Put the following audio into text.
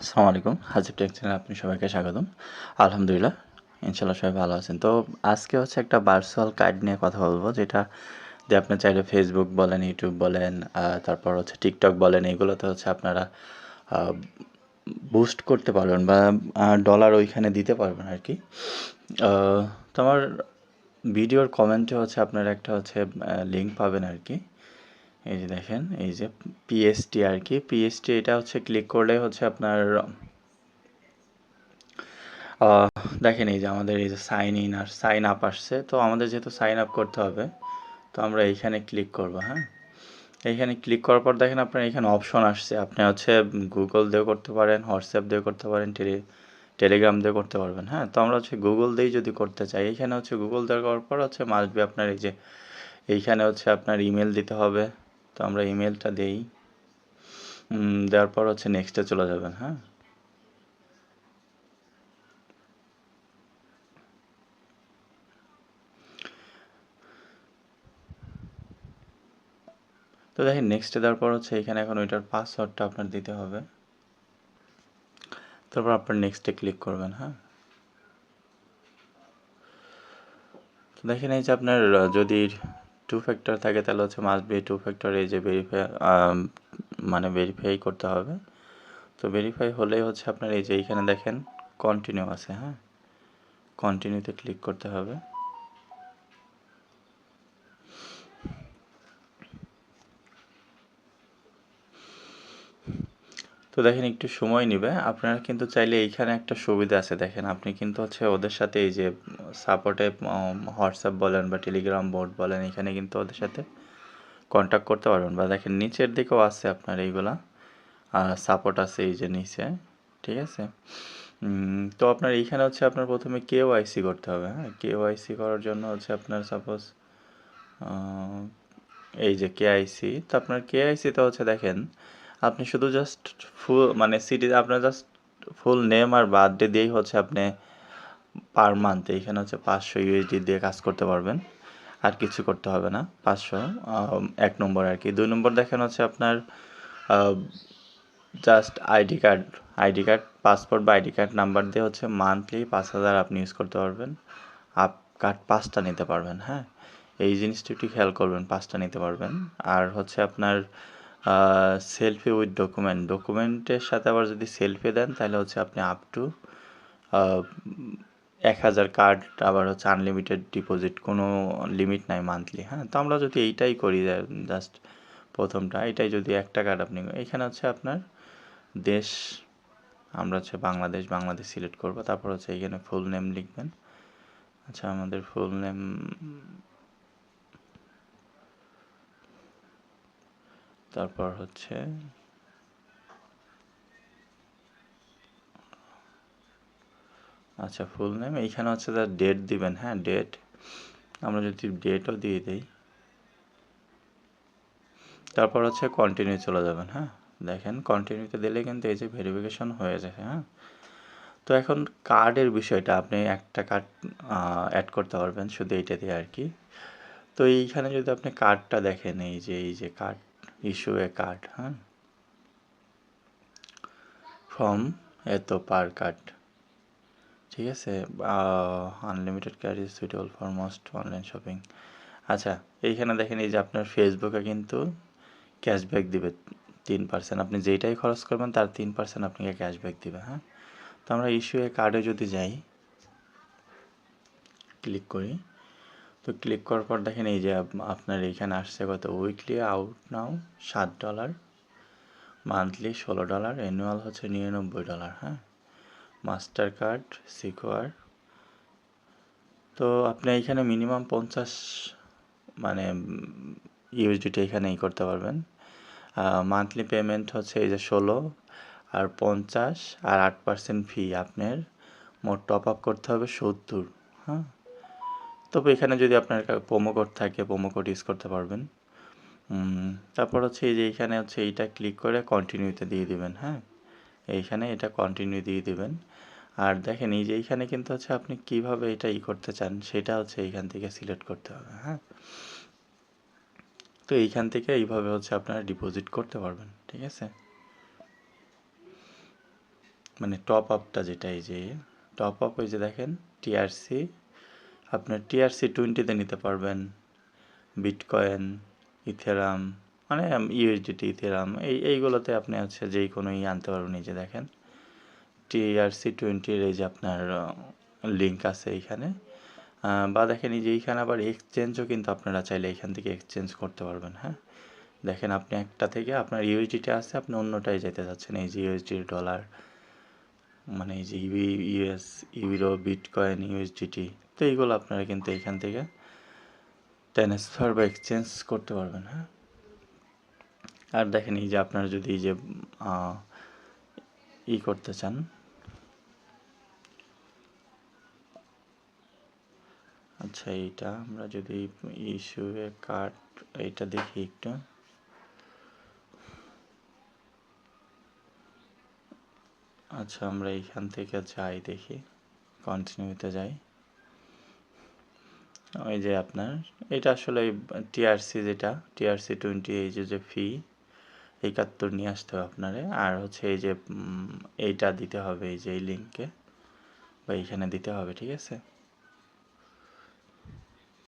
আসসালামু আলাইকুম। হাজিব টেক চ্যানেলে আপনি সবাইকে স্বাগতম। আলহামদুলিল্লাহ ইনশাল্লাহ সবাই ভালো আছেন। তো আজকে হচ্ছে একটা ভার্চুয়াল কার্ড নিয়ে কথা বলব যেটা দিয়ে আপনি চাইলে ফেসবুক বলেন ইউটিউব বলেন তারপর হচ্ছে টিকটক বলেন এগুলোতে হচ্ছে আপনারা বুস্ট করতে পারবেন বা ডলার ওইখানে দিতে পারবেন আর কি। আহ, তো আমার ভিডিওর কমেন্টে হচ্ছে আপনারা একটা হচ্ছে লিঙ্ক পাবেন আর কি। এই যে দেখেন, এই যে পিএসটি আর কি। পিএসটি এটা হচ্ছে ক্লিক করলে হচ্ছে আপনার দেখেন এই যে আমাদের এই যে সাইন ইন আর সাইন আপ আসছে। তো আমাদের যেহেতু সাইন আপ করতে হবে, তো আমরা এইখানে ক্লিক করব হ্যাঁ? এইখানে ক্লিক করার পর দেখেন আপনার এখানে অপশন আসছে। আপনি হচ্ছে গুগল দিয়েও করতে পারেন হোয়াটসঅ্যাপ দিয়েও করতে পারেন টেলি টেলিগ্রাম দিয়ে করতে পারবেন হ্যাঁ? তো আমরা হচ্ছে গুগল দিয়েই যদি করতে চাই, এইখানে হচ্ছে গুগল দেওয়ার করার পর হচ্ছে মাসবি আপনার এই যে, এইখানে হচ্ছে আপনার ইমেল দিতে হবে। তো আমরা ইমেলটা দেই। দেওয়ার পর হচ্ছে নেক্সটে চলে যাবেন হ্যাঁ? তো দেখেন নেক্সটে দেওয়ার পর হচ্ছে এখানে এখন ওইটার পাসওয়ার্ডটা আপনার দিতে হবে। তারপর আপনার নেক্সটে ক্লিক করবেন হ্যাঁ? তো দেখেন এই যে আপনার যদি টু ফ্যাক্টর থাকে, তাহলে হচ্ছে মাস্ট বি টু ফ্যাক্টর এই যে ভেরিফাই মানে ভেরিফাই করতে হবে। তো ভেরিফাই হলেই হচ্ছে আপনার এই যে এইখানে দেখেন কন্টিনিউ আছে হ্যাঁ? কন্টিনিউতে ক্লিক করতে হবে। তো দেখেন একটু সময় নেবে। আপনারা কিন্তু চাইলে এইখানে একটা সুবিধা আছে। দেখেন আপনি কিন্তু হচ্ছে ওদের সাথে এই যে সাপোর্টে হোয়াটসঅ্যাপ বলেন বা টেলিগ্রাম বোর্ড বলেন, এখানে কিন্তু ওদের সাথে কন্ট্যাক্ট করতে পারবেন। বা দেখেন নিচের দিকেও আছে আপনার এইগুলা সাপোর্ট আছে এই যে নিচে, ঠিক আছে? তো আপনার এইখানে হচ্ছে আপনার প্রথমে কেওআইসি করতে হবে হ্যাঁ? কেওআইসি করার জন্য হচ্ছে আপনার সাপোজ এই যে কেআইসি তো আপনার কেআইসিতে হচ্ছে দেখেন আপনি শুধু জাস্ট ফুল মানে সিটি আপনার জাস্ট ফুল নেম আর বার্থডে দিয়েই হচ্ছে আপনি পার মান্থ এখানে হচ্ছে পাঁচশো ইউএসডি দিয়ে কাজ করতে পারবেন। আর কিছু করতে হবে না, পাঁচশো এক নম্বর আর কি। দুই নম্বর দেখেন হচ্ছে আপনার just ID card ID card passport বা আইডি কার্ড নাম্বার দিয়ে হচ্ছে মান্থলি পাঁচ হাজার আপনি ইউজ করতে পারবেন। আপ কার্ড পাঁচটা নিতে পারবেন হ্যাঁ? এই জিনিসটা একটু খেয়াল করবেন, পাঁচটা নিতে পারবেন। আর হচ্ছে আপনার সেলফি উইথ ডকুমেন্ট ডকুমেন্টের সাথে আবার যদি সেলফি দেন, তাহলে হচ্ছে আপনি আপ টু এক হাজার কার্ড আবার হচ্ছে আনলিমিটেড ডিপোজিট কোনো লিমিট নাই মান্থলি হ্যাঁ? তো আমরা যদি এইটাই করি জাস্ট প্রথমটা, এটাই যদি একটা কার্ড আপনি, এখানে হচ্ছে আপনার দেশ, আমরা হচ্ছে বাংলাদেশ বাংলাদেশ সিলেক্ট করব, তারপর হচ্ছে এখানে ফুল নেম লিখবেন। আচ্ছা আমাদের ফুল নেম তারপর হচ্ছে আচ্ছা ফুল নেম এইখানে হচ্ছে তার ডেট দিবেন হ্যাঁ ডেট আমরা যদি ডেটও দিয়ে দিই, তারপর হচ্ছে কন্টিনিউ চলে যাবেন হ্যাঁ দেখেন কন্টিনিউতে দিলে কিন্তু এই যে ভেরিফিকেশন হয়ে যায় হ্যাঁ তো এখন কার্ডের বিষয়টা আপনি একটা কার্ড অ্যাড করতে পারবেন শুধু এইটা দিয়ে আর কি, তো এইখানে যদি আপনি কার্ডটা দেখেন, এই যে এই যে কার্ড ইস্যু এ কার্ড হ্যাঁ ফ্রম এত পার কার্ড ঠিক আছে unlimited carry suitable for most online shopping আচ্ছা এইখানে দেখেন এই যে আপনার ফেসবুকে কিন্তু ক্যাশব্যাক দিবে তিন পার্সেন্ট আপনি যেইটাই খরচ করবেন, তার তিন পার্সেন্ট আপনাকে ক্যাশব্যাক দিবে হ্যাঁ? তো আমরা ইস্যু এ কার্ডে যদি যাই ক্লিক করি। তো ক্লিক করার পর দেখেন এই যে আপ- আপনার এইখানে আসছে কত? উইকলি আউট নাও সাত ডলার মান্থলি ষোলো ডলার অ্যানুয়াল হচ্ছে নিরানব্বই ডলার হ্যাঁ? মাস্টার কার্ড সিকোয়ার তো আপনি এইখানে মিনিমাম পঞ্চাশ মানে ইউএসডিটি এখানে ই করতে পারবেন। মান্থলি পেমেন্ট হচ্ছে এই যে ষোলো আর পঞ্চাশ আর আট পার্সেন্ট ফি আপনার মোট টপ আপ করতে হবে সত্তর হ্যাঁ? তবে এখানে যদি আপনার প্রোমো কোড থাকে প্রোমো কোড ইউজ করতে পারবেন। তারপর হচ্ছে এই যে এইখানে হচ্ছে এইটা ক্লিক করে কন্টিনিউতে দিয়ে দিবেন হ্যাঁ? এইখানে এটা কন্টিনিউ দিয়ে দিবেন। আর দেখেন এই যে এইখানে কিন্তু হচ্ছে আপনি কীভাবে এটা ই করতে চান, সেটা হচ্ছে এইখান থেকে সিলেক্ট করতে হবে হ্যাঁ? তো এইখান থেকে এইভাবে হচ্ছে আপনারা ডিপোজিট করতে পারবেন, ঠিক আছে? মানে টপ আপটা যেটা এই যে টপ আপ ওই যে দেখেন টিআরসি আপনার টিআরসি টোয়েন্টিতে নিতে পারবেন। বিটকয়েন ইথেরাম মানে ইউএসডিটি ইথেরাম এই, এইগুলোতে আপনি হচ্ছে যেই কোনো ই আনতে পারবেন যে দেখেন। টিআরসি টোয়েন্টির এই যে আপনার লিঙ্ক আছে এইখানে। বা দেখেন এই যে এইখানে আবার এক্সচেঞ্জও কিন্তু আপনারা চাইলে এখান থেকে এক্সচেঞ্জ করতে পারবেন হ্যাঁ? দেখেন আপনি একটা থেকে আপনার ইউএসডিটি আছে, আপনি অন্যটায় যেতে চাচ্ছেন, এই যে ইউএসডি ডলার মানে এই যে U, US, euro, bitcoin, USDT, তো এইগুলো আপনারা কিন্তু এখান থেকে ট্রান্সফার বা এক্সচেঞ্জ করতে পারবেন হ্যাঁ? আর দেখেন এই যে আপনারা যদি এই যে ই করতে চান আচ্ছা এইটা আমরা যদি ইস্যু কার্ড এইটা দেখি একটু। আচ্ছা আমরা এইখান থেকে যাই দেখি। কন্টিনিউতে যাই। ওই যে আপনার, এটা আসলে টিআরসি যেটা টিআরসি টোয়েন্টি এই যে যে ফি একাত্তর নিয়ে আসতে হবে আপনারে। আর হচ্ছে এই যে এইটা দিতে হবে, এই যে এই লিঙ্কে বা এইখানে দিতে হবে, ঠিক আছে?